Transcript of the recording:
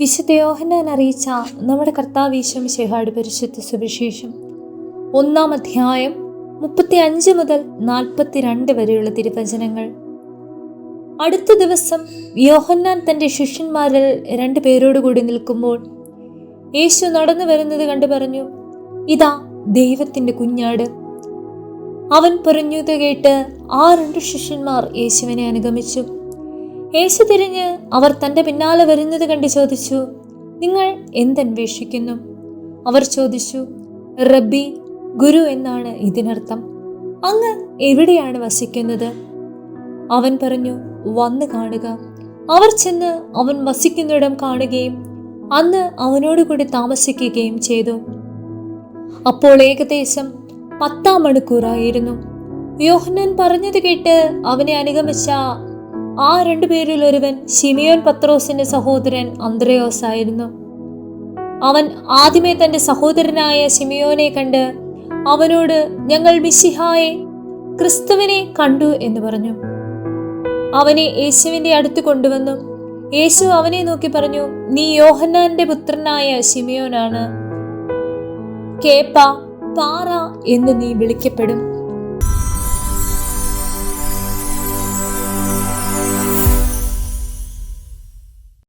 വിശുദ്ധ യോഹന്നാൻ അറിയിച്ച നമ്മുടെ കർത്താവ് ഈശ്വമിശേഹാട് പരിശുദ്ധ സുവിശേഷം. ഒന്നാം അധ്യായം മുപ്പത്തി അഞ്ച് മുതൽ നാൽപ്പത്തിരണ്ട് വരെയുള്ള തിരുവചനങ്ങൾ. അടുത്ത ദിവസം യോഹന്നാൻ തന്റെ ശിഷ്യന്മാരിൽ രണ്ടു പേരോടുകൂടി നിൽക്കുമ്പോൾ യേശു നടന്നു വരുന്നത് കണ്ടു പറഞ്ഞു ഇതാ ദൈവത്തിന്റെ കുഞ്ഞാട്. അവൻ പറഞ്ഞത് കേട്ട് ആ രണ്ട് ശിഷ്യന്മാർ യേശുവിനെ അനുഗമിച്ചു. യേശു തിരിഞ്ഞ് അവർ തന്റെ പിന്നാലെ വരുന്നത് കണ്ട് ചോദിച്ചു നിങ്ങൾ എന്തന്വേഷിക്കുന്നു? അവർ ചോദിച്ചു റബ്ബി ഗുരു എന്നാണ് ഇതിനർത്ഥം. അങ്ങ് എവിടെയാണ് വസിക്കുന്നത്? അവൻ പറഞ്ഞു വന്ന് കാണുക. അവർ ചെന്ന് അവൻ വസിക്കുന്നിടം കാണുകയും അന്ന് അവനോട് കൂടി താമസിക്കുകയും ചെയ്തു. അപ്പോൾ ഏകദേശം പത്താം മണിക്കൂറായിരുന്നു. യോഹന്നാൻ പറഞ്ഞത് കേട്ട് അവനെ അനുഗമിച്ച ആ രണ്ടുപേരിൽ ഒരുവൻ ഷിമിയോൻ പത്രോസിന്റെ സഹോദരൻ അന്ത്രയോസ് ആയിരുന്നു അവൻ ആദ്യമേ തന്റെ സഹോദരനായ ഷിമിയോനെ കണ്ട് അവനോട് ഞങ്ങൾ മിശിഹായെ ക്രിസ്തുവിനെ കണ്ടു എന്ന് പറഞ്ഞു. അവനെ യേശുവിന്റെ അടുത്ത് കൊണ്ടുവന്നു. യേശു അവനെ നോക്കി പറഞ്ഞു നീ യോഹന്നാന്റെ പുത്രനായ ഷിമിയോനാണ് കേപ്പ പാറ എന്ന് നീ വിളിക്കപ്പെടും.